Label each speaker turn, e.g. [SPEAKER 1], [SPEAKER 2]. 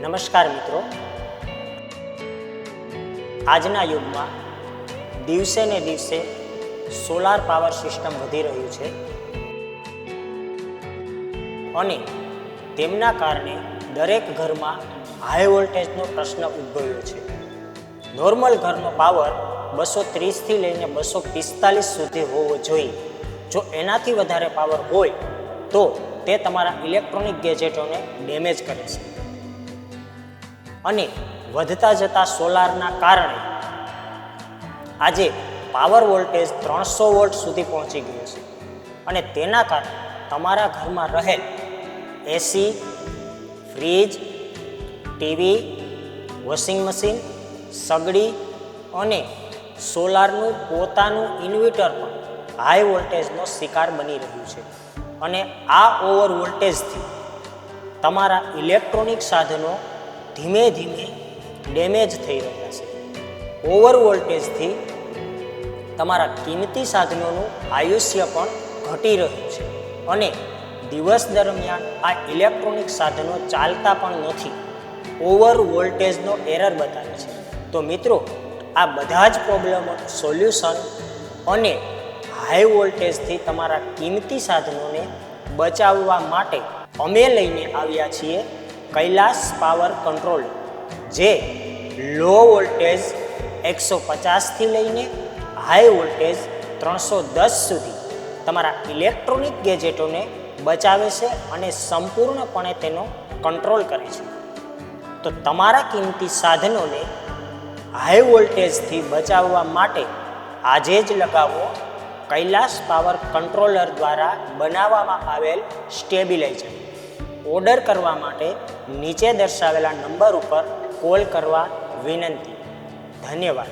[SPEAKER 1] નમસ્કાર મિત્રો. આજના યુગમાં દિવસે ને દિવસે સોલાર પાવર સિસ્ટમ વધી રહ્યું છે અને તેમના કારણે દરેક ઘરમાં હાઈ વોલ્ટેજનો પ્રશ્ન ઉદ્ભવ્યો છે. નોર્મલ ઘરનો પાવર બસો ત્રીસથી લઈને બસો પિસ્તાલીસ સુધી હોવો જોઈએ. જો એનાથી વધારે પાવર હોય તો તે તમારા ઇલેક્ટ્રોનિક ગેજેટોને ડેમેજ કરે છે. અને વધતા જતા સોલારના કારણે આજે પાવર વોલ્ટેજ ત્રણસો વોલ્ટ સુધી પહોંચી ગયો છે. અને તેના કારણે તમારા ઘરમાં રહેલ AC fridge TV washing machine સગડી અને સોલારનું પોતાનું ઇન્વર્ટર પણ હાઈ વોલ્ટેજનો શિકાર બની રહ્યું છે. અને આ ઓવર વોલ્ટેજથી તમારા ઇલેક્ટ્રોનિક સાધનો ધીમે ધીમે ડેમેજ થઈ રહ્યા છે. ઓવર વોલ્ટેજથી તમારા કિંમતી સાધનોનું આયુષ્ય પણ ઘટી રહ્યું છે. અને દિવસ દરમિયાન આ ઇલેક્ટ્રોનિક સાધનો ચાલતા પણ નથી. ઓવર વોલ્ટેજનો એરર બતાવે છે. તો મિત્રો, આ બધા જ પ્રોબ્લેમોનું સોલ્યુશન અને હાઈ વોલ્ટેજથી તમારા કિંમતી સાધનોને બચાવવા માટે અમે લઈને આવ્યા છીએ કૈલાસ પાવર કંટ્રોલ, જે લો વોલ્ટેજ એકસો પચાસથી લઈને હાઈ વોલ્ટેજ ત્રણસો દસ સુધી તમારા ઇલેક્ટ્રોનિક ગેજેટોને બચાવે છે અને સંપૂર્ણપણે તેનો કંટ્રોલ કરે છે. તો તમારા કિંમતી સાધનોને હાઈ વોલ્ટેજથી બચાવવા માટે આજે જ લગાવો કૈલાસ પાવર કંટ્રોલર દ્વારા બનાવવામાં આવેલ સ્ટેબિલાઇઝર. ઓર્ડર કરવા માટે નીચે દર્શાવેલા નંબર ઉપર કોલ કરવા વિનંતી. ધન્યવાદ.